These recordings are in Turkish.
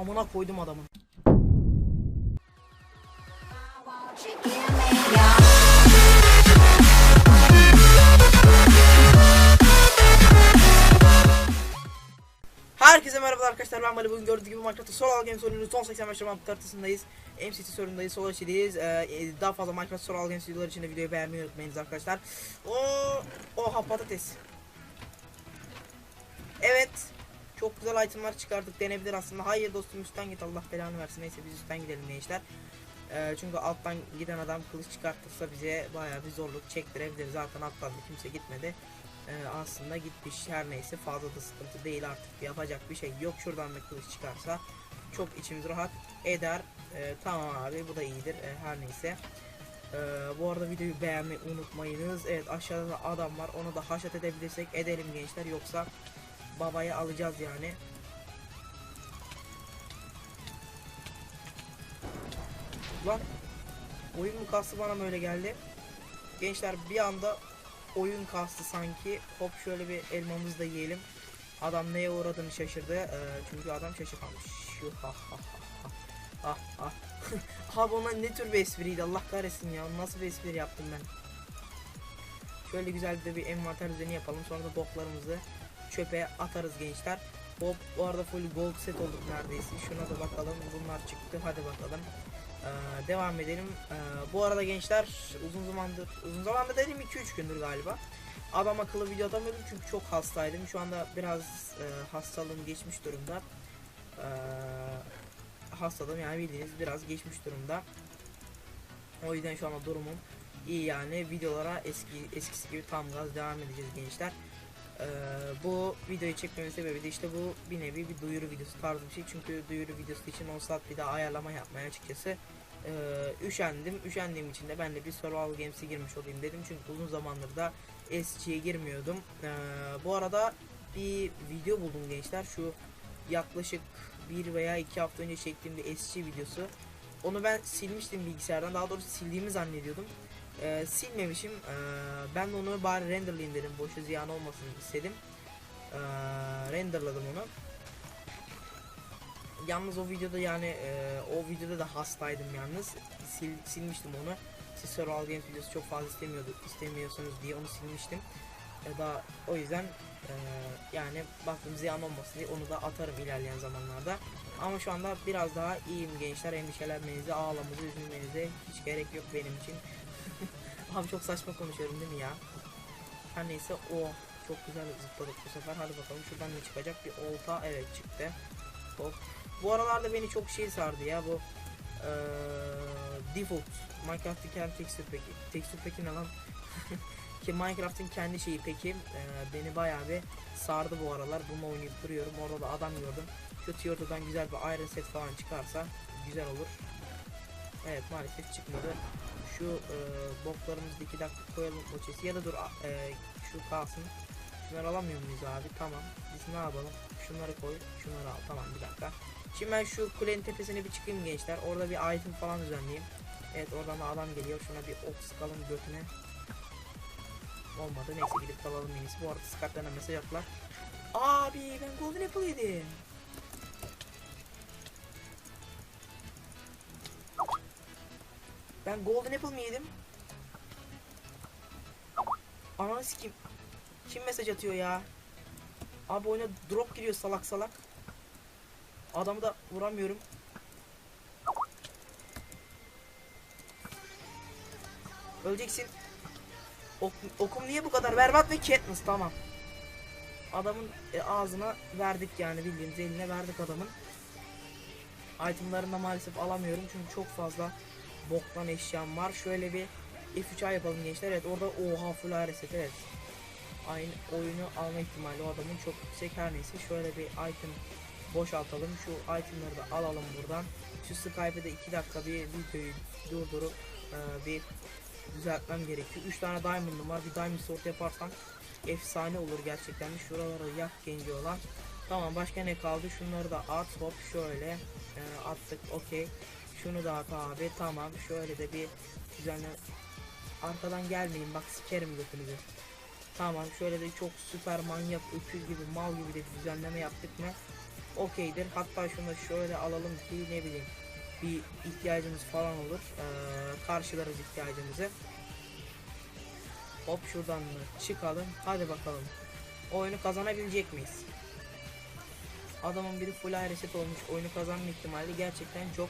amına koydum adamın. Herkese merhaba arkadaşlar. Ben Mali. Bugün gördüğünüz gibi Minecraft'ta Soral Games oyununun son 85 Round haritasındayız MCT sorundayız Solar içeriyiz ee, e, Daha fazla Minecraft Soral Games videoları için de videoyu beğenmeyi unutmayınız arkadaşlar. Oo, Oha patates. Evet Çok güzel itemlar çıkardık denebilir aslında. Hayır dostum üstten git Allah belanı versin. Neyse biz üstten gidelim gençler ee, Çünkü alttan giden adam kılıç çıkartırsa bize bayağı bir zorluk çektirebilir. Zaten alttan da kimse gitmedi. Ee, aslında gitmiş. Her neyse fazla da sıkıntı değil artık. Yapacak bir şey yok. Şuradan da kılıç çıkarsa çok içimiz rahat eder. Ee, tamam abi bu da iyidir. Ee, her neyse. Ee, bu arada videoyu beğenmeyi unutmayınız. Evet aşağıda da adam var. Onu da haşat edebilirsek edelim gençler. Yoksa babaya alacağız yani lan oyun mu kastı bana mı öyle geldi gençler bir anda oyun kastı sanki. Hop şöyle bir elmamızı da yiyelim. Adam neye uğradığını şaşırdı. Ee, çünkü adam şaşırmamış. Ha ha ha ha. Abi ona ne tür bir espriydi Allah kahretsin ya. Nasıl bir espri yaptım ben. Şöyle güzel de bir envanter düzeni yapalım. Sonra da boklarımızı çöpe atarız gençler. Hop bu arada full gold set olduk neredeyse. Şuna da bakalım. Bunlar çıktı. Hadi bakalım. Ee, devam edelim. Ee, bu arada gençler uzun zamandır uzun zamandır dedim 2-3 gündür galiba. Adam akıllı video atamıyordum çünkü çok hastaydım. Şu anda biraz e, hastalığım geçmiş durumda. Ee, hastalığım yani bildiğiniz biraz geçmiş durumda. O yüzden şu anda durumum iyi yani videolara eski eskisi gibi tam gaz devam edeceğiz gençler. Ee, bu videoyu çekmemin sebebi de işte bu bir nevi bir duyuru videosu tarzı bir şey. Çünkü duyuru videosu için 10 saat bir daha ayarlama yapmaya açıkçası ee, üşendim. Üşendiğim için de ben de bir survival games'e girmiş olayım dedim. Çünkü uzun zamandır da SG'ye girmiyordum. Ee, bu arada bir video buldum gençler. Şu yaklaşık bir veya iki hafta önce çektiğim bir SG videosu. Onu ben silmiştim bilgisayardan. Daha doğrusu sildiğimi zannediyordum. Ee, silmemişim. Ee, ben de onu bari renderlayayım dedim. Boşu ziyan olmasın istedim. Ee, renderladım onu. Yalnız o videoda yani e, o videoda da hastaydım yalnız. Sil, silmiştim onu. Siz Survival Games videosu çok fazla istemiyorduk, istemiyorsunuz diye onu silmiştim. Ya da o yüzden e, yani baktım ziyan olmasın diye onu da atarım ilerleyen zamanlarda. Ama şu anda biraz daha iyiyim gençler. Endişelenmenize, ağlamanıza, üzülmenize hiç gerek yok benim için. Abi çok saçma konuşuyorum değil mi ya? Her neyse o çok güzel zıpladık bu sefer. Hadi bakalım şuradan ne çıkacak? Bir olta evet çıktı. Hop. Bu aralarda beni çok şey sardı ya bu eee default Minecraft'ın kendi tekstür peki. Tekstür peki ne lan? Ki Minecraft'ın kendi şeyi peki eee, beni bayağı bir sardı bu aralar. Bunu oynayıp duruyorum. Orada da adam gördüm. Şu Tiyoto'dan güzel bir iron set falan çıkarsa güzel olur. Evet maalesef çıkmadı. Şu eee boklarımızı iki dakika koyalım chest'e. ya da dur eee, şu kalsın. Şunları alamıyor muyuz abi? Tamam. Biz ne yapalım? Şunları koy. Şunları al. Tamam bir dakika. Şimdi ben şu kulenin tepesine bir çıkayım gençler. Orada bir item falan düzenleyeyim. Evet oradan da adam geliyor. Şuna bir ok sıkalım götüne. Olmadı. Neyse gidip kalalım en. Bu arada Skype'den mesaj attılar. Abi ben Golden Apple yedim. Ben Golden Apple mi yedim? Ananı sikeyim. Kim mesaj atıyor ya? Abi oyuna drop giriyor salak salak. Adamı da vuramıyorum. Öleceksin. Ok, okum niye bu kadar berbat ve Katniss tamam. Adamın e, ağzına verdik yani bildiğiniz eline verdik adamın. Itemlarını da maalesef alamıyorum çünkü çok fazla boktan eşyam var. Şöyle bir F3A yapalım gençler. Evet orada oha full reset evet. Aynı oyunu alma ihtimali o adamın çok yüksek her neyse. Şöyle bir item boşaltalım. Şu itemları da alalım buradan. Şu Skype'de 2 dakika bir videoyu durdurup e, bir düzeltmem gerekiyor. 3 tane diamond'ım var. Bir diamond sort yaparsam efsane olur gerçekten. Şuraları yak genci olan. Tamam başka ne kaldı? Şunları da at. Hop şöyle e, attık. Okey. Şunu da at abi. Tamam. Şöyle de bir düzenle arkadan gelmeyin bak sikerim götünüzü. Tamam şöyle de çok süper manyak öküz gibi mal gibi de düzenleme yaptık mı? okeydir. Hatta şunu da şöyle alalım ki ne bileyim bir ihtiyacımız falan olur. Ee, karşılarız ihtiyacımızı. Hop şuradan da çıkalım. Hadi bakalım. Oyunu kazanabilecek miyiz? Adamın biri full reset olmuş. Oyunu kazanma ihtimali gerçekten çok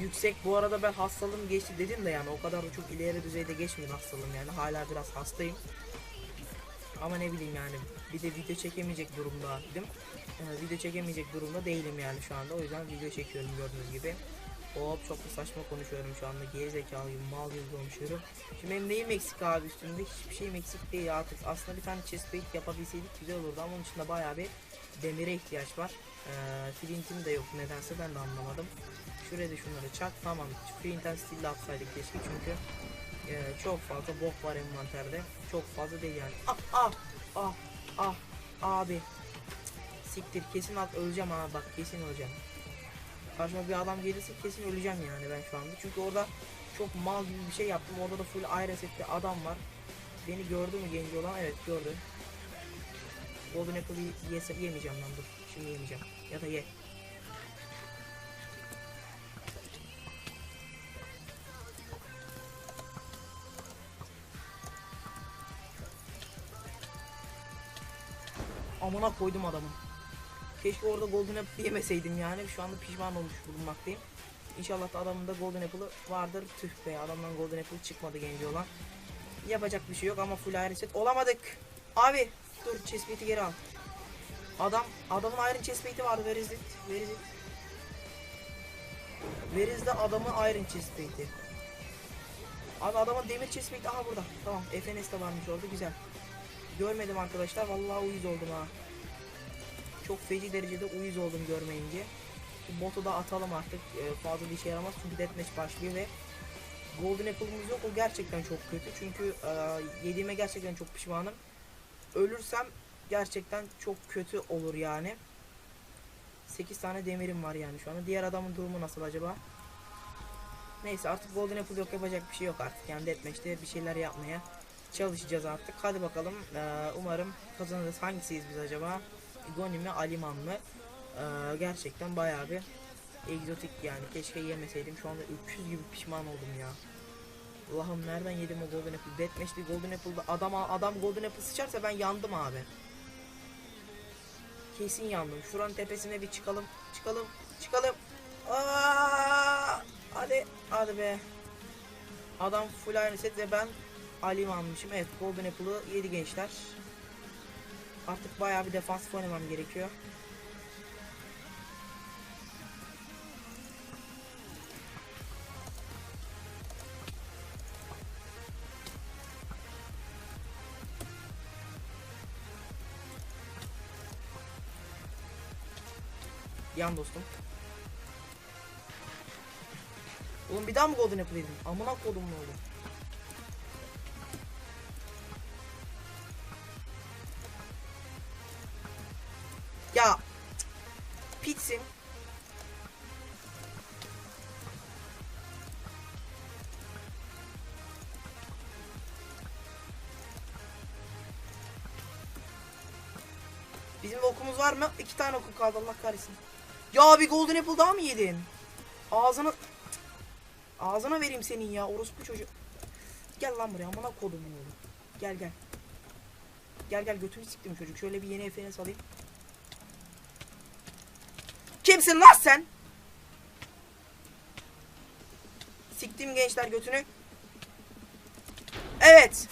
yüksek. Bu arada ben hastalığım geçti dedim de yani o kadar da çok ileri düzeyde geçmedi hastalığım yani. Hala biraz hastayım. Ama ne bileyim yani bir de video çekemeyecek durumdaydım. Ee, video çekemeyecek durumda değilim yani şu anda. O yüzden video çekiyorum gördüğünüz gibi. Hop çok da saçma konuşuyorum şu anda. Geri zekalı gibi mal gibi konuşuyorum. Şimdi benim neyim eksik abi üstümde? Hiçbir şeyim eksik değil artık. Aslında bir tane chest plate yapabilseydik güzel olurdu ama onun dışında bayağı bir demire ihtiyaç var. Ee, flintim de yok nedense ben de anlamadım. Şuraya da şunları çak tamam. Flinten stille atsaydık keşke çünkü e, çok fazla bok var envanterde. Çok fazla değil yani. Ah ah ah ah abi. Siktir kesin at öleceğim ha bak kesin öleceğim. Karşıma bir adam gelirse kesin öleceğim yani ben şu anda. Çünkü orada çok mal gibi bir şey yaptım. Orada da full ayrı setli adam var. Beni gördü mü genci olan? Evet gördü. Golden Apple'ı yese, yemeyeceğim lan dur. Şimdi yemeyeceğim. Ya da ye. Amına koydum adamı. Keşke orada Golden Apple yemeseydim yani. Şu anda pişman olmuş bulunmaktayım. İnşallah da adamın da Golden Apple'ı vardır. Tüh be adamdan Golden Apple çıkmadı genci olan. Yapacak bir şey yok ama full iron set olamadık. Abi dur chestplate'i geri al. Adam adamın iron chestplate'i vardı. Where is it? Where is it? Where is the adamın iron chestplate'i? Abi adamın demir chestplate'i aha burada. Tamam FNS de varmış orada güzel. Görmedim arkadaşlar. Vallahi uyuz oldum ha. Çok feci derecede uyuz oldum görmeyince. Bu botu da atalım artık. Ee, fazla bir işe yaramaz çünkü deathmatch başlıyor ve Golden Apple'ımız yok. O gerçekten çok kötü. Çünkü e, yediğime gerçekten çok pişmanım. Ölürsem gerçekten çok kötü olur yani. 8 tane demirim var yani şu anda. Diğer adamın durumu nasıl acaba? Neyse artık Golden Apple yok yapacak bir şey yok artık. Yani Deathmatch'te bir şeyler yapmaya çalışacağız artık. Hadi bakalım. Ee, umarım kazanırız. Hangisiyiz biz acaba? Goni mi Aliman mı? Ee, gerçekten bayağı bir egzotik yani. Keşke yemeseydim. Şu anda öküz gibi pişman oldum ya. Allah'ım nereden yedim o Golden Apple? Deathmatch'te Golden Apple'da adam adam Golden Apple sıçarsa ben yandım abi. Kesin yandım. Şuranın tepesine bir çıkalım. Çıkalım. Çıkalım. Aa! Hadi. Hadi be. Adam full iron set ve ben Alim almışım. Evet Golden Apple'ı yedi gençler. Artık bayağı bir defansif oynamam gerekiyor. Yan dostum. Oğlum bir daha mı Golden Apple? Amına kodum ne oldu? Bizim okumuz var mı? İki tane okum kaldı Allah kahretsin. Ya bir golden apple daha mı yedin? Ağzına Ağzına vereyim senin ya orospu çocuğu. Gel lan buraya amına kodumun oğlu. Gel gel. Gel gel götünü siktim çocuk. Şöyle bir yeni FNS alayım. Kimsin lan sen? Siktim gençler götünü. Evet.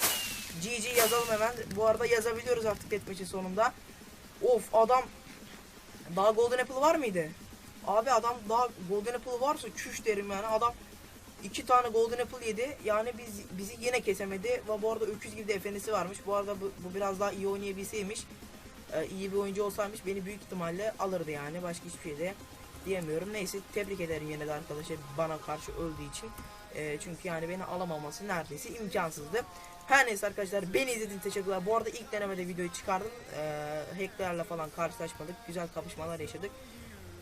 GG yazalım hemen. Bu arada yazabiliyoruz artık etmeci sonunda. Of adam daha Golden Apple var mıydı? Abi adam daha Golden Apple varsa çüş derim yani. Adam iki tane Golden Apple yedi. Yani biz bizi yine kesemedi. Ve bu arada öküz gibi de efendisi varmış. Bu arada bu, bu biraz daha iyi oynayabilseymiş. e, iyi bir oyuncu olsaymış beni büyük ihtimalle alırdı yani. Başka hiçbir şey de diyemiyorum. Neyse tebrik ederim yine de arkadaşlar bana karşı öldüğü için. E, çünkü yani beni alamaması neredeyse imkansızdı. Her neyse arkadaşlar beni izlediğiniz teşekkürler. Bu arada ilk denemede videoyu çıkardım. E, hacklerle falan karşılaşmadık. Güzel kapışmalar yaşadık.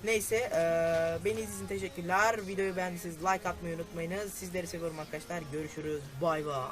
Neyse e, beni izlediğiniz teşekkürler. Videoyu beğendiyseniz like atmayı unutmayınız. Sizleri seviyorum arkadaşlar. Görüşürüz. Bay bay.